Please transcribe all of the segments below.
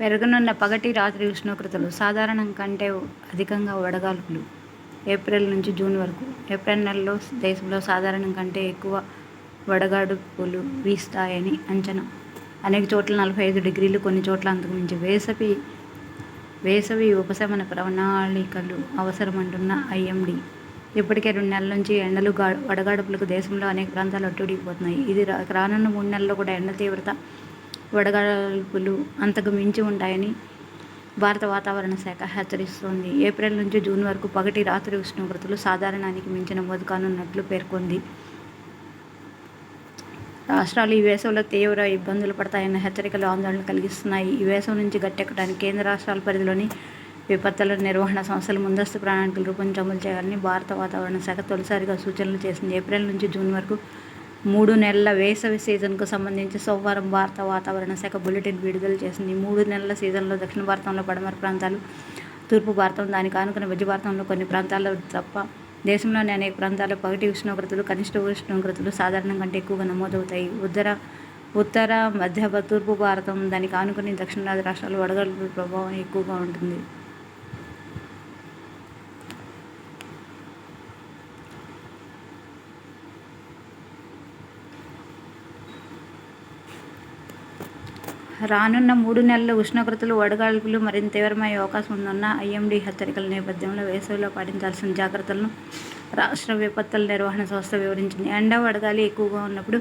పెరగనున్న పగటి రాత్రి ఉష్ణోగ్రతలు సాధారణం కంటే అధికంగా వడగాల్పులు. ఏప్రిల్ నుంచి జూన్ వరకు. ఏప్రిల్ నెలలో దేశంలో సాధారణం కంటే ఎక్కువ వడగాడుపులు వీస్తాయని అంచనా. అనేక చోట్ల నలభై ఐదు డిగ్రీలు కొన్ని చోట్ల అంతకుమించి వేసవి వేసవి ఉపశమన ప్రణాళికలు అవసరమంటున్న ఐఎండీ. ఇప్పటికే రెండు నెలల నుంచి ఎండలు గా వడగాడుపులకు దేశంలో అనేక ప్రాంతాలు అట్టుడికిపోతున్నాయి ఇది రా రానున్న మూడు నెలల్లో కూడా ఎండ తీవ్రత వడగాల్పులు అంతకు మించి ఉంటాయని భారత వాతావరణ శాఖ హెచ్చరిస్తోంది. ఏప్రిల్ నుంచి జూన్ వరకు పగటి రాత్రి ఉష్ణోగ్రతలు సాధారణానికి మించి నమోదు కానున్నట్లు పేర్కొంది. రాష్ట్రాలు ఈ వేసవిలో తీవ్ర ఇబ్బందులు పడతాయన్న హెచ్చరికలు ఆందోళన కలిగిస్తున్నాయి. ఈ వేసవి నుంచి గట్టెక్కడానికి కేంద్ర రాష్ట్రాల పరిధిలోని విపత్తుల నిర్వహణ సంస్థలు ముందస్తు ప్రణాళికలు రూపొందించి అమలు చేయాలని భారత వాతావరణ శాఖ తొలిసారిగా సూచనలు చేసింది. ఏప్రిల్ నుంచి జూన్ వరకు మూడు నెలల వేసవి సీజన్కు సంబంధించి సోమవారం భారత వాతావరణ శాఖ బులెటిన్ విడుదల చేసింది. మూడు నెలల సీజన్లో దక్షిణ భారతంలో పడమర ప్రాంతాలు తూర్పు భారతం దానికి ఆనుకున్న మధ్య భారతంలో కొన్ని ప్రాంతాల్లో తప్ప దేశంలోని అనేక ప్రాంతాల్లో పగటి ఉష్ణోగ్రతలు కనిష్ట ఉష్ణోగ్రతలు సాధారణం కంటే ఎక్కువగా నమోదవుతాయి. ఉత్తర ఉత్తర మధ్య తూర్పు భారతం దానికి ఆనుకుని దక్షిణాది రాష్ట్రాలు వడగడుపుల ప్రభావం ఎక్కువగా ఉంటుంది. రానున్న మూడు నెలల ఉష్ణోగ్రతలు వడగాల్పులు మరింత తీవ్రమయ్యే అవకాశం ఉందన్న ఐఎండీ హెచ్చరికల నేపథ్యంలో వేసవిలో పాటించాల్సిన జాగ్రత్తలను రాష్ట్ర విపత్తుల నిర్వహణ సంస్థ వివరించింది. ఎండ వడగాలి ఎక్కువగా ఉన్నప్పుడు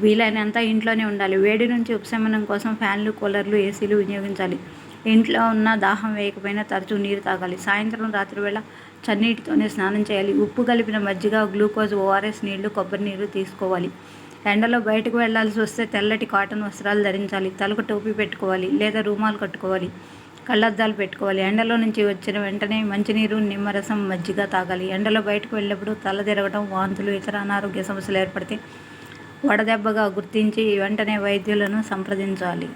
వీలైనంత ఇంట్లోనే ఉండాలి. వేడి నుంచి ఉపశమనం కోసం ఫ్యాన్లు కూలర్లు ఏసీలు వినియోగించాలి. ఇంట్లో ఉన్న దాహం వేయకపోయినా తరచూ నీరు తాగాలి. సాయంత్రం రాత్రి వేళ చన్నీటితోనే స్నానం చేయాలి. ఉప్పు కలిపిన మజ్జిగ గ్లూకోజ్ ఓఆర్ఎస్ నీళ్ళు కొబ్బరి నీరు తీసుకోవాలి. ఎండలో బయటకు వెళ్ళాల్సి వస్తే తెల్లటి కాటన్ వస్త్రాలు ధరించాలి. తలకు టోపీ పెట్టుకోవాలి లేదా రూమాలు కట్టుకోవాలి. కళ్ళద్దాలు పెట్టుకోవాలి. ఎండలో నుంచి వచ్చిన వెంటనే మంచినీరు నిమ్మరసం మజ్జిగ తాగాలి. ఎండలో బయటకు వెళ్ళినప్పుడు తల తిరగడం వాంతులు ఇతర అనారోగ్య సమస్యలు ఏర్పడితే వడదెబ్బగా గుర్తించి వెంటనే వైద్యులను సంప్రదించాలి.